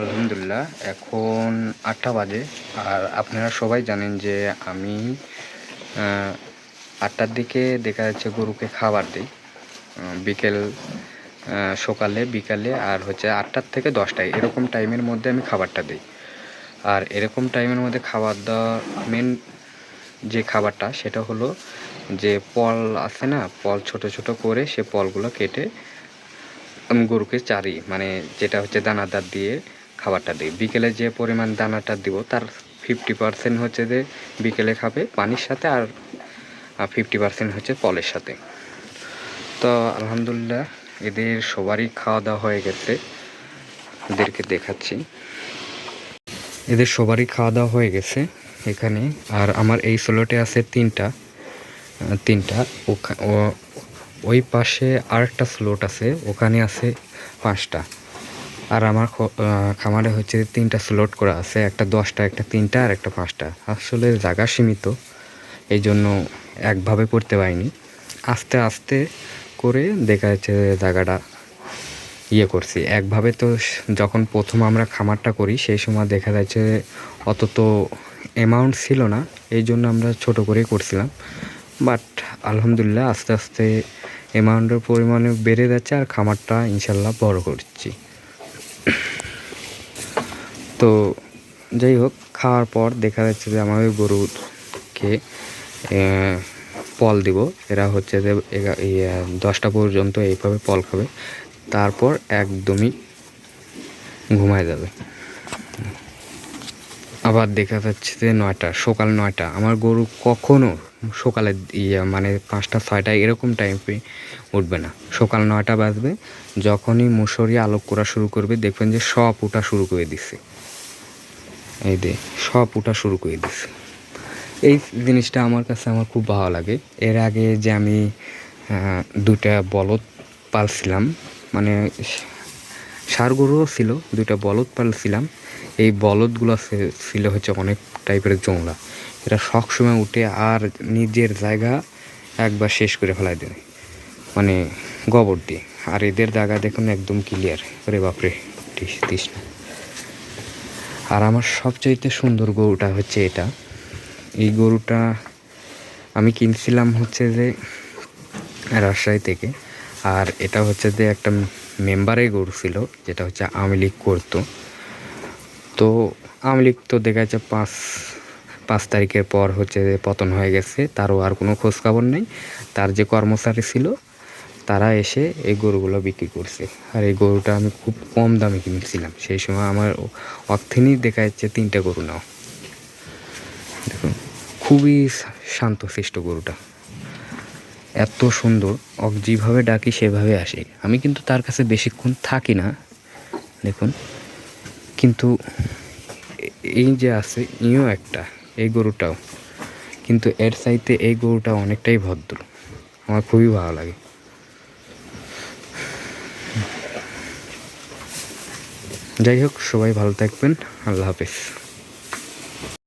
আলহামদুলিল্লাহ, এখন আটটা বাজে। আর আপনারা সবাই জানেন যে আমি আটটার দিকে দেখা যাচ্ছে গরুকে খাবার দিই। বিকেল সকালে, বিকালে আর হচ্ছে আটটার থেকে দশটায়। এরকম টাইমের মধ্যে আমি খাবারটা দিই। আর এরকম টাইমের মধ্যে খাবার দেওয়া মেন যে খাবারটা, সেটা হলো যে পল আছে না, পল ছোট ছোট করে সে পলগুলো কেটে আমি গরুকে চারি মানে যেটা হচ্ছে দানাদার দিয়ে খাবারটা দিই। বিকেলে যে পরিমাণ দানাটা দিব, তার ফিফটি পার্সেন্ট হচ্ছে যে বিকেলে খাবে পানির সাথে আর ফিফটি পার্সেন্ট হচ্ছে পলের সাথে। তো আলহামদুলিল্লাহ, এদের সবারই খাওয়া দাওয়া হয়ে গেছে। এদেরকে দেখাচ্ছি। এদের সবারই খাওয়া দাওয়া হয়ে গেছে এখানে। আর আমার এই স্লটে আছে তিনটা তিনটা। ওখা- ওই পাশে আরেকটা স্লট আছে, ওখানে আছে পাঁচটা। আর আমার খামারে হচ্ছে তিনটা স্লট করা আছে, একটা দশটা, একটা তিনটা আর একটা পাঁচটা। আসলে জায়গা সীমিত এই জন্য একভাবে করতে পারিনি। আস্তে আস্তে করে দেখা যাচ্ছে জায়গাটা ইয়ে করছি। একভাবে তো যখন প্রথম আমরা খামারটা করি, সেই সময় দেখা যাচ্ছে অত তো অ্যামাউন্ট ছিল না এই জন্য আমরা ছোট করেই করছিলাম। বাট আলহামদুলিল্লাহ আস্তে আস্তে অ্যামাউন্টের পরিমাণে বেড়ে যাচ্ছে আর খামারটা ইনশাল্লাহ বড় করছি। তো যাই হোক, খাওয়ার পর দেখা যাচ্ছে যে আমাদের গরুকে পল দিব। এরা হচ্ছে যে দশটা পর্যন্ত এইভাবে পল খাবে। তারপর একদমই ঘুমায় যাবে। আবার দেখা যাচ্ছে যে নয়টা, সকাল নয়টা। আমার গরু কখনো সকালে ইয়ে মানে পাঁচটা ছয়টা এরকম টাইমে উঠবে না। সকাল নয়টা বাজবে, যখনই মুসরি আলোক করা শুরু করবে, দেখবেন যে সব ওঠা শুরু করে দিচ্ছে এই দে সব ওঠা শুরু করে দিচ্ছে এই জিনিসটা আমার কাছে আমার খুব ভালো লাগে। এর আগে যে আমি দুটা বলদ পালছিলাম মানে সার গরুও ছিল, দুইটা বলদ পালছিলাম। এই বলদগুলো ছিল হচ্ছে অনেক টাইপের জংলা। এরা সবসময় উঠে আর নিজের জায়গা একবার শেষ করে ফেলাই দেয়। মানে গোবর দিয়ে। আর এদের জায়গা দেখুন একদম ক্লিয়ার ওরে বাপরে তিস না আর আমার সবচাইতে সুন্দর গরুটা হচ্ছে এটা। এই গরুটা আমি কিনছিলাম হচ্ছে যে রাজশাহী থেকে। আর এটা হচ্ছে যে একটা মেম্বারের গরু ছিল, যেটা হচ্ছে আওয়ামী লীগ করতো। তো আওয়ামী লীগ তো দেখা যাচ্ছে পাঁচ পাঁচ তারিখের পর হচ্ছে পতন হয়ে গেছে, তারও আর কোনো খোঁজ খবর নেই। তার যে কর্মচারী ছিল, তারা এসে এই গরুগুলো বিক্রি করছে। আর এই গরুটা আমি খুব কম দামে কিনেছিলাম। সেই সময় আমার অর্থেনই দেখা যাচ্ছে তিনটা গরু নাও। দেখুন, খুবই শান্তশিষ্ট গরুটা। এত সুন্দর, অক যেভাবে ডাকি সেভাবে আসে। আমি কিন্তু তার কাছে বেশিক্ষণ থাকি না। দেখুন, কিন্তু এই যে আছে, ইও একটা। এই গরুটাও। কিন্তু এর চাইতে এই গরুটা অনেকটাই ভদ্র। আমার খুবই ভালো লাগে। যাই হোক, সবাই ভালো থাকবেন। আল্লাহ হাফেজ।